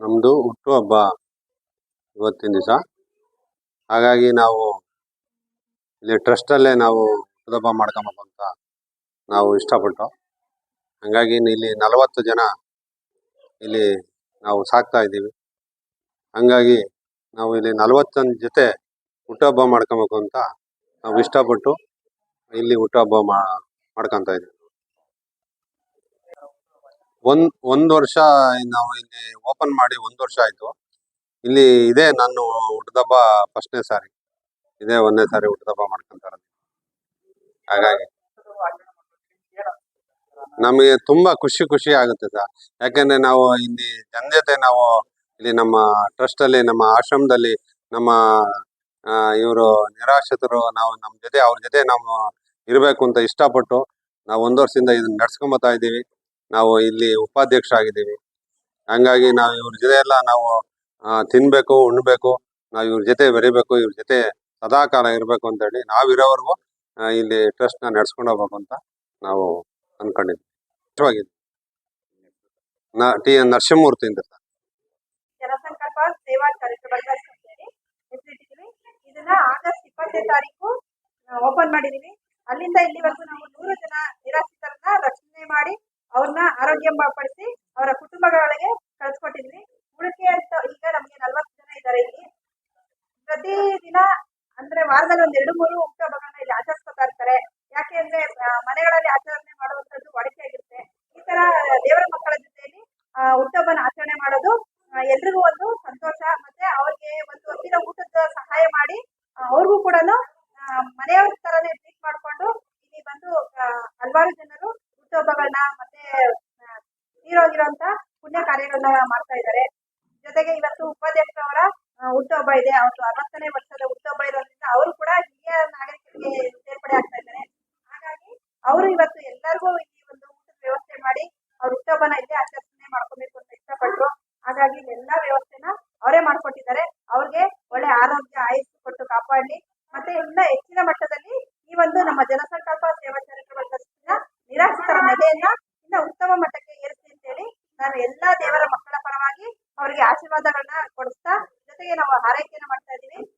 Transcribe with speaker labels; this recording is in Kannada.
Speaker 1: ನಮ್ಮದು ಹುಟ್ಟುಹಬ್ಬ ಇವತ್ತಿನ ದಿವಸ. ಹಾಗಾಗಿ ನಾವು ಇಲ್ಲಿ ಟ್ರಸ್ಟಲ್ಲೇ ನಾವು ಹುಟ್ಟುಹಬ್ಬ ಮಾಡ್ಕೊಬೇಕು ಅಂತ ನಾವು ಇಷ್ಟಪಟ್ಟು. ಹಂಗಾಗಿ ಇಲ್ಲಿ ನಲವತ್ತು ಜನ ಇಲ್ಲಿ ನಾವು ಸಾಕ್ತಾ ಇದ್ದೀವಿ. ಹಂಗಾಗಿ ನಾವು ಇಲ್ಲಿ ನಲವತ್ತೊಂದು ಜೊತೆ ಹುಟ್ಟುಹಬ್ಬ ಮಾಡ್ಕೊಬೇಕು ಅಂತ ನಾವು ಇಷ್ಟಪಟ್ಟು ಇಲ್ಲಿ ಹುಟ್ಟುಹಬ್ಬ ಮಾ, ಮಾಡ್ಕೊಂತ ಇದ್ದೀವಿ. ಒಂದ್ ಒಂದ್ ವರ್ಷ ನಾವು ಇಲ್ಲಿ ಓಪನ್ ಮಾಡಿ ಒಂದ್ ವರ್ಷ ಆಯ್ತು. ಇಲ್ಲಿ ಇದೆ ನಾನು ಹುಟ್ಟದಬ್ಬ ಫಸ್ಟ್ನೇ ಸಾರಿ. ಇದೇ ಒಂದನೇ ಸಾರಿ ಹುಟ್ಟದಬ್ಬ ಮಾಡ್ಕೊಂತ ಇರೋದು. ಹಾಗಾಗಿ. ನಮಗೆ ತುಂಬಾ ಖುಷಿ ಖುಷಿ ಆಗುತ್ತೆ ಸರ್. ಯಾಕೆಂದ್ರೆ ನಾವು ಇಲ್ಲಿ ಜನ ಜೊತೆ ನಾವು ಇಲ್ಲಿ ನಮ್ಮ ಟ್ರಸ್ಟ್ ಅಲ್ಲಿ, ನಮ್ಮ ಆಶ್ರಮದಲ್ಲಿ ನಮ್ಮ ಇವರು ನಿರಾಶ್ರಿತರು ನಾವು ನಮ್ಮ ಜೊತೆ, ಅವ್ರ ಜೊತೆ ನಾವು ಇರಬೇಕು ಅಂತ ಇಷ್ಟಪಟ್ಟು ನಾವು ಒಂದು ವರ್ಷದಿಂದ ಇದನ್ನ ನಡ್ಸ್ಕೊಂಬತ್ತಾ ಇದ್ದೀವಿ. ನಾವು ಇಲ್ಲಿ ಉಪಾಧ್ಯಕ್ಷ ಆಗಿದ್ದೀವಿ ಹಂಗಾಗಿ ನಾವು ಇವ್ರ ಜೊತೆ ಎಲ್ಲ ನಾವು ತಿನ್ಬೇಕು, ಉಣ್ಬೇಕು, ನಾವು ಇವ್ರ ಜೊತೆ ಬೆರಿಬೇಕು, ಇವ್ರ ಜೊತೆ ಸದಾ ಕಾಲ ಇರಬೇಕು ಅಂತ ಹೇಳಿ ನಾವು ಇರೋವರೆಗೂ ಇಲ್ಲಿ ಟ್ರಸ್ಟ್ನ ನಡ್ಸ್ಕೊಂಡು ಹೋಗ್ಬೇಕು ಅಂತ ನಾವು ಅನ್ಕೊಂಡಿದ್ವಿ ನಾ, ಟಿ ಎನ್ ನರಸಿಂಹಮೂರ್ತಿ ಅಂತ ಸರ್.
Speaker 2: ಸೇವಾ ಅಂತೇಳಿ ಇದನ್ನ ಆಗಸ್ಟ್ ಓಪನ್ ಮಾಡಿದೀವಿ ಅಲ್ಲಿಂದ ಇಲ್ಲಿವರೆಗೂ ನಾವು ನೂರು ಜನ ನಿರಾಶ್ರಿತರನ್ನ ರಕ್ಷಣೆ ಮಾಡಿ ಅವ್ರನ್ನ ಆರೋಗ್ಯ ಪಡಿಸಿ ಅವರ ಕುಟುಂಬಗಳೊಳಗೆ ಕಳ್ಸಿಕೊಟ್ಟಿದ್ವಿ. ಉಳಿಕೆ ಅಂತ ಈಗ ನಮಗೆ ನಲ್ವತ್ತು ಜನ ಇದ್ದಾರೆ ಇಲ್ಲಿ. ಪ್ರತಿ ದಿನ ಅಂದ್ರೆ ವಾರದಲ್ಲಿ ಒಂದ್ ಎರಡು ಮೂರು ಹುಟ್ಟುಹಬ್ಬಗಳನ್ನ ಇಲ್ಲಿ ಆಚರಿಸ್ಕೊತಾ ಇರ್ತಾರೆ. ಯಾಕೆ ಅಂದ್ರೆ ಮನೆಗಳಲ್ಲಿ ಆಚರಣೆ ಮಾಡುವಂತದ್ದು ವಾಡಿಕೆ ಆಗಿರುತ್ತೆ. ಈ ತರ ದೇವರ ಮಕ್ಕಳ ಜೊತೆಯಲ್ಲಿ ಹುಟ್ಟುಹಬ್ಬನ ಆಚರಣೆ ಮಾಡೋದು ಎಲ್ರಿಗೂ ಒಂದು ಸಂತೋಷ. ಮತ್ತೆ ಅವ್ರಿಗೆ ಒಂದು ಹೊತ್ತಿನ ಊಟದ ಸಹಾಯ ಮಾಡಿ ಅವ್ರಿಗೂ ಕೂಡ ಮನೆಯವ್ರ ಹುಟ್ಟುಹಬ್ಬಗಳನ್ನ ಮತ್ತೆ ತೀರೋಗಿರೋಂತ ಪುಣ್ಯ ಕಾರ್ಯಗಳನ್ನ ಮಾಡ್ತಾ ಇದ್ದಾರೆ. ಜೊತೆಗೆ ಇವತ್ತು ಉಪಾಧ್ಯಕ್ಷರವರ ಹುಟ್ಟುಹಬ್ಬ ಇದೆ. ಅವರು ಅರವತ್ತನೇ ವರ್ಷದ ಹುಟ್ಟುಹಬ್ಬ ಇರೋದ್ರಿಂದ ಅವರು ಕೂಡ ಹಿರಿಯ ನಾಗರಿಕರಿಗೆ ಸೇರ್ಪಡೆ ಆಗ್ತಾ ಇದ್ದಾರೆ. ಹಾಗಾಗಿ ಅವರು ಇವತ್ತು ಎಲ್ಲರಿಗೂ ಈ ಒಂದು ಊಟದ ವ್ಯವಸ್ಥೆ ಮಾಡಿ ಅವ್ರ ಹುಟ್ಟುಹಬ್ಬನ ಇಲ್ಲೇ ಆಚರಣೆ ಮಾಡ್ಕೋಬೇಕು ಅಂತ ಇಷ್ಟಪಟ್ಟರು ಹಾಗಾಗಿ ಎಲ್ಲಾ ವ್ಯವಸ್ಥೆನ ಅವರೇ ಮಾಡ್ಕೊಟ್ಟಿದ್ದಾರೆ. ಅವ್ರಿಗೆ ಒಳ್ಳೆ ಆರೋಗ್ಯ ಆಯುಷ್ ಕೊಟ್ಟು ಕಾಪಾಡಲಿ. ಮತ್ತೆ ಇನ್ನ ಹೆಚ್ಚಿನ ಮಟ್ಟದಲ್ಲಿ ಈ ಒಂದು ನಮ್ಮ ಜನಸಂಕಲ್ಪ ಸೇವಾಚಾರ ನೆಲೆಯನ್ನ ಇನ್ನ ಉತ್ತಮ ಮಟ್ಟಕ್ಕೆ ಏರಿಸಿ ಅಂತೇಳಿ ನಾನು ಎಲ್ಲಾ ದೇವರ ಮಕ್ಕಳ ಪರವಾಗಿ ಅವರಿಗೆ ಆಶೀರ್ವಾದಗಳನ್ನ ಕೊಡಿಸ್ತಾ, ಜೊತೆಗೆ ನಾವು ಹಾರೈಕೆಯನ್ನು ಮಾಡ್ತಾ